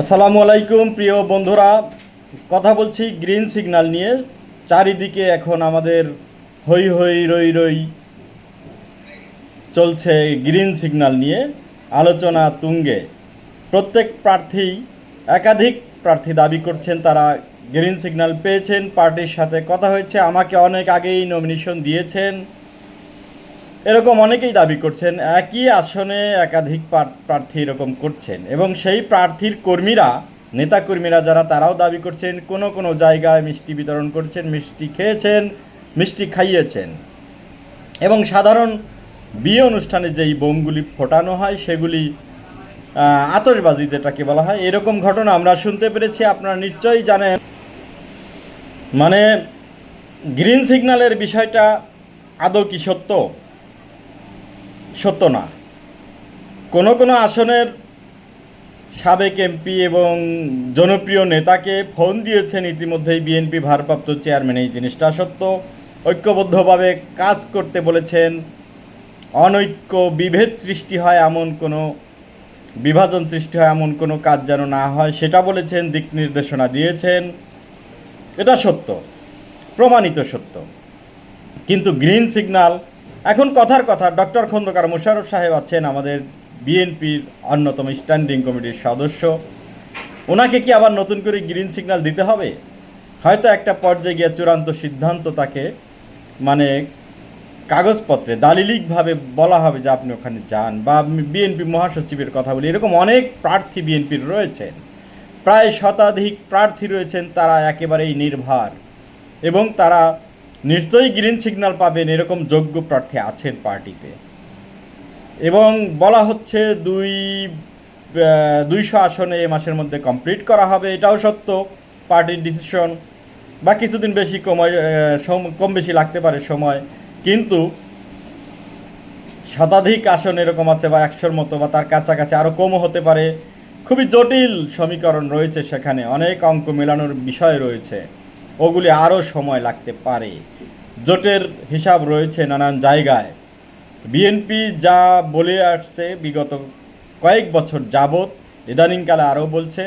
আসসালামু আলাইকুম, প্রিয় বন্ধুরা। কথা বলছি গ্রিন সিগন্যাল নিয়ে। চারিদিকে এখন আমাদের হই হই রই রই চলছে গ্রিন সিগন্যাল নিয়ে আলোচনা তুঙ্গে। প্রত্যেক প্রার্থী, একাধিক প্রার্থী দাবি করছেন, তারা গ্রিন সিগন্যাল পেয়েছেন, পার্টির সাথে কথা হয়েছে, আমাকে অনেক আগেই নমিনেশন দিয়েছেন। এরকম অনেকেই দাবি করছেন একই আসনে একাধিক প্রার্থী এরকম করছেন এবং সেই প্রার্থীর কর্মীরা নেতাকর্মীরা যারা তারাও দাবি করছেন কোনো কোনো জায়গায় মিষ্টি বিতরণ করছেন মিষ্টি খেয়েছেন মিষ্টি খাইয়েছেন। এবং সাধারণ বিয়ে অনুষ্ঠানে যেই বোমগুলি ফোটানো হয় সেগুলি আহ, আতশবাজি যেটাকে বলা হয় এরকম ঘটনা আমরা শুনতে পেরেছি আপনারা নিশ্চয়ই জানেন। মানে গ্রিন সিগন্যালের বিষয়টা আদৌ কি সত্য? সত্য না। কোনো কোনো আসনের সাবেক এমপি এবং জনপ্রিয় নেতাকে ফোন দিয়েছেন ইতিমধ্যেই বিএনপি ভারপ্রাপ্ত চেয়ারম্যান। এই জিনিসটা সত্য। ঐক্যবদ্ধভাবে কাজ করতে বলেছেন। অনৈক্য বিভেদ সৃষ্টি হয় এমন কোনো, বিভাজন সৃষ্টি হয় এমন কোনো কাজ যেন না হয়, সেটা বলেছেন, দিক নির্দেশনা দিয়েছেন। এটা সত্য। প্রমাণিত সত্য। কিন্তু গ্রিন সিগন্যাল এখন কথার কথা, ডক্টর খন্দকার মোশাররফ সাহেব আছেন আমাদের বিএনপির অন্যতম স্ট্যান্ডিং কমিটির সদস্য। ওনাকে কি আবার নতুন করে গ্রিন সিগন্যাল দিতে হবে? হয়তো একটা পর্যায়ে গিয়ে চূড়ান্ত সিদ্ধান্ত তাকে মানে কাগজপত্রে দালিলিকভাবে বলা হবে যে আপনি ওখানে যান বা বিএনপি মহাসচিবের কথা বলি। এরকম অনেক প্রার্থী বিএনপির রয়েছেন। প্রায় শতাধিক প্রার্থী রয়েছেন, তারা একেবারেই নির্ভার এবং তারা নিশ্চয়ই গ্রিন সিগন্যাল পাবেন, এরকম যোগ্য প্রার্থী আছেন পার্টিতে। এবং বলা হচ্ছে দুই দুইশো আসনে এ মাসের মধ্যে কমপ্লিট করা হবে, এটাও সত্য পার্টির ডিসিশন বা কিছুদিন বেশি কময় কম বেশি লাগতে পারে সময়, কিন্তু শতাধিক আসন এরকম আছে বা একশোর মতো বা তার কাছাকাছি আরও কমও হতে পারে। খুবই জটিল সমীকরণ রয়েছে সেখানে, অনেক অঙ্ক মেলানোর বিষয় রয়েছে। ওগুলি আরও সময় লাগতে পারে। জোটের হিসাব রয়েছে নানান জায়গায়। বিএনপি যা বলে আসছে বিগত কয়েক বছর যাবৎ, ইদানিংকালে আরও বলছে,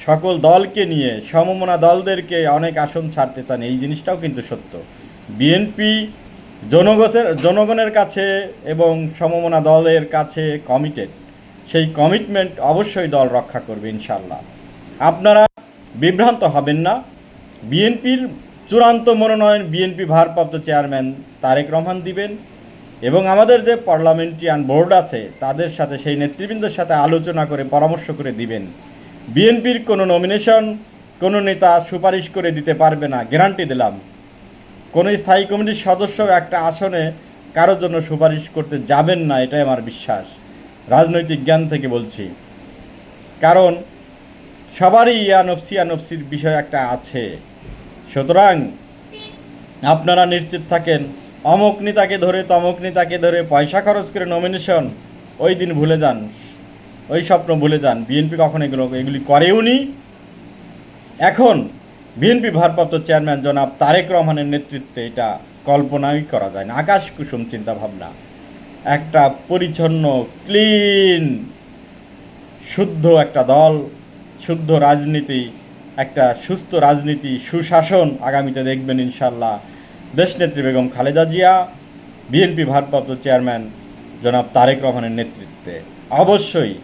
সকল দলকে নিয়ে, সমমনা দলদেরকে অনেক আসন ছাড়তে চান, এই জিনিসটাও কিন্তু সত্য। বিএনপি জনগণের জনগণের কাছে এবং সমমনা দলের কাছে কমিটেড সেই কমিটমেন্ট অবশ্যই দল রক্ষা করবে ইনশাল্লাহ আপনারা বিভ্রান্ত হবেন না। বিএনপির চূড়ান্ত মনোনয়ন বিএনপি ভারপ্রাপ্ত চেয়ারম্যান তারেক রহমান দিবেন এবং আমাদের যে পার্লামেন্টারিয়ান বোর্ড আছে, তাদের সাথে, সেই নেতৃবৃন্দের সাথে আলোচনা করে, পরামর্শ করে দিবেন। বিএনপির কোনো নমিনেশন কোনো নেতা সুপারিশ করে দিতে পারবে না, গ্যারান্টি দিলাম। কোনো স্থায়ী কমিটির সদস্য একটা আসনে কারোর জন্য সুপারিশ করতে যাবেন না, এটাই আমার বিশ্বাস। রাজনৈতিক জ্ঞান থেকে বলছি। কারণ সবারই ইয়ানফসি ইয়ানফসির বিষয় একটা আছে। সুতরাং আপনারা নিশ্চিত থাকেন, অমুক নেতাকে ধরে, তমুক নেতাকে ধরে পয়সা খরচ করে নমিনেশন ওই দিন ভুলে যান, ওই স্বপ্ন ভুলে যান। বিএনপি কখন এগুলো, এগুলি করেও নি। এখন বিএনপি ভারপ্রাপ্ত চেয়ারম্যান জনাব তারেক রহমানের নেতৃত্বে এটা কল্পনাই করা যায় না। আকাশ কুসুম চিন্তাভাবনা একটা পরিচ্ছন্ন ক্লিন শুদ্ধ একটা দল, শুদ্ধ রাজনীতি একটা সুস্থ রাজনীতি, সুশাসন আগামীতে দেখবেন ইনশাল্লাহ দেশনেত্রী বেগম খালেদা জিয়া, বিএনপি ভারপ্রাপ্ত চেয়ারম্যান জনাব তারেক রহমানের নেতৃত্বে। অবশ্যই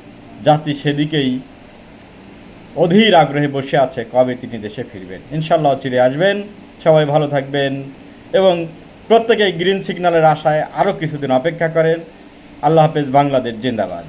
জাতি সেদিকেই অধীর আগ্রহে বসে আছে কবে তিনি দেশে ফিরবেন। ইনশাল্লাহ চিরে আসবেন। সবাই ভালো থাকবেন এবং প্রত্যেকেই গ্রিন সিগন্যালের আশায় আরও কিছুদিন অপেক্ষা করেন। আল্লাহ হাফেজ বাংলাদেশ জিন্দাবাদ।